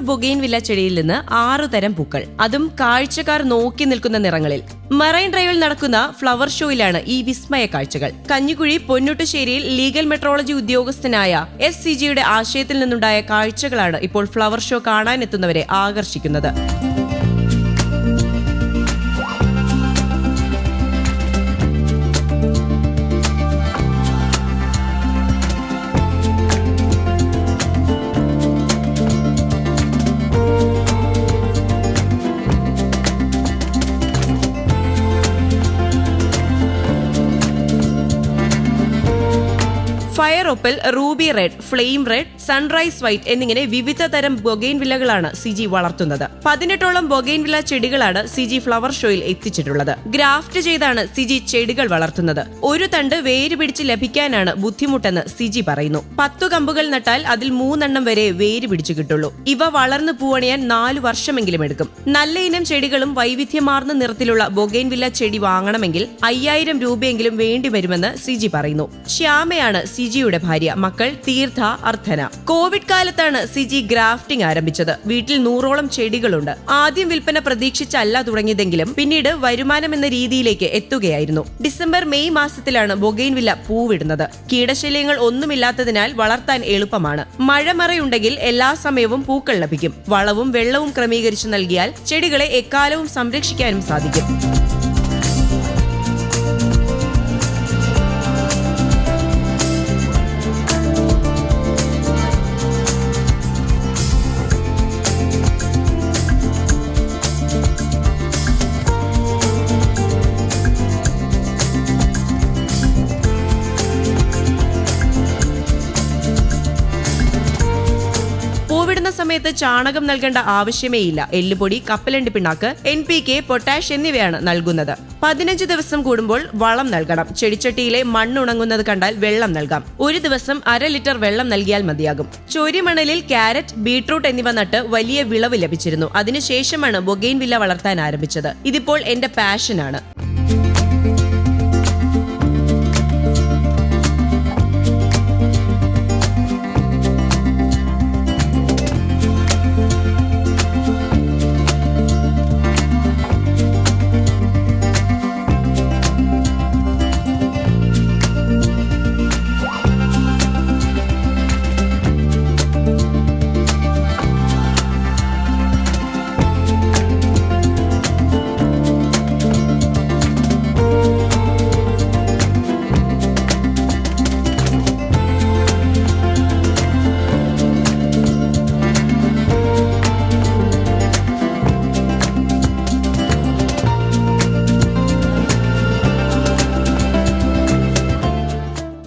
ബൊഗെയിൻ villa ചെടിയിൽ നിന്ന് ആറു തരം പൂക്കൾ. അതും കാഴ്ചക്കാർ നോക്കി നിൽക്കുന്ന നിറങ്ങളിൽ. മറൈൻ ഡ്രൈവിൽ നടക്കുന്ന ഫ്ലവർ ഷോയിലാണ് ഈ വിസ്മയ കാഴ്ചകൾ. കഞ്ഞിക്കുഴി പൊന്നുട്ടുശ്ശേരിയിൽ ലീഗൽ മെട്രോളജി ഉദ്യോഗസ്ഥനായ എസ് സി ജിയുടെ ആശയത്തിൽ നിന്നുണ്ടായ കാഴ്ചകളാണ് ഇപ്പോൾ ഫ്ലവർ ഷോ കാണാനെത്തുന്നവരെ ആകർഷിക്കുന്നത്. Fire opal ruby red flame red sunrise white എന്നിങ്ങനെ വിവിധ തരം ബൊഗെയിൻ വില്ലകളാണ് സിജി വളർത്തുന്നത്. പതിനെട്ടോളം ബൊഗെയിൻ വില്ല ചെടികളാണ് സിജി ഫ്ലവർ ഷോയിൽ എത്തിച്ചിട്ടുള്ളത്. ഗ്രാഫ്റ്റ് ചെയ്താണ് സിജി ചെടികൾ വളർത്തുന്നത്. ഒരു തണ്ട് വേര് പിടിച്ച് ലഭിക്കാനാണ് ബുദ്ധിമുട്ടെന്ന് സിജി പറയുന്നു. പത്തു കമ്പുകൾ നട്ടാൽ അതിൽ മൂന്നെണ്ണം വരെ വേര് പിടിച്ചു കിട്ടുള്ളൂ. ഇവ വളർന്നു പൂവണിയാൻ നാലു വർഷമെങ്കിലും എടുക്കും. നല്ല ഇനം ചെടികളും വൈവിധ്യമാർന്ന നിറത്തിലുള്ള ബൊഗെയിൻ വില്ല ചെടി വാങ്ങണമെങ്കിൽ അയ്യായിരം രൂപയെങ്കിലും വേണ്ടിവരുമെന്ന് സിജി പറയുന്നു. ശ്യാമയാണ് സിജിയുടെ ഭാര്യ മക്കൾ തീർത്ഥ അർത്ഥന കോവിഡ് കാലത്താണ് സിജി ഗ്രാഫ്റ്റിംഗ് ആരംഭിച്ചത്. വീട്ടിൽ നൂറോളം ചെടികളുണ്ട്. ആദ്യം വിൽപ്പന പ്രതീക്ഷിച്ചല്ല തുടങ്ങിയതെങ്കിലും പിന്നീട് വരുമാനം എന്ന രീതിയിലേക്ക് എത്തുകയായിരുന്നു. ഡിസംബർ മെയ് മാസത്തിലാണ് ബൊഗൈൻവില്ല വില്ല പൂവിടുന്നത്. കീടശല്യങ്ങൾ ഒന്നുമില്ലാത്തതിനാൽ വളർത്താൻ എളുപ്പമാണ്. മഴമറയുണ്ടെങ്കിൽ എല്ലാ സമയവും പൂക്കൾ ലഭിക്കും. വളവും വെള്ളവും ക്രമീകരിച്ചു നൽകിയാൽ ചെടികളെ എക്കാലവും സംരക്ഷിക്കാനും സാധിക്കും. സമയത്ത് ചാണകം നൽകേണ്ട ആവശ്യമേ ഇല്ല എല്ലുപൊടി കപ്പലണ്ടി പിണ്ണാക്ക് എൻ പി കെ പൊട്ടാഷ് എന്നിവയാണ് നൽകുന്നത്. പതിനഞ്ച് ദിവസം കൂടുമ്പോൾ വളം നൽകണം. ചെടിച്ചട്ടിയിലെ മണ്ണുണങ്ങുന്നത് കണ്ടാൽ വെള്ളം നൽകാം. ഒരു ദിവസം അര ലിറ്റർ വെള്ളം നൽകിയാൽ മതിയാകും. ചൊരിമണലിൽ ക്യാരറ്റ് ബീട്രൂട്ട് എന്നിവ നട്ട് വലിയ വിളവ് ലഭിച്ചിരുന്നു. അതിനുശേഷമാണ് ബൊഗെയിൻ വില്ല വളർത്താൻ ആരംഭിച്ചത്. ഇതിപ്പോൾ എന്റെ പാഷനാണ്.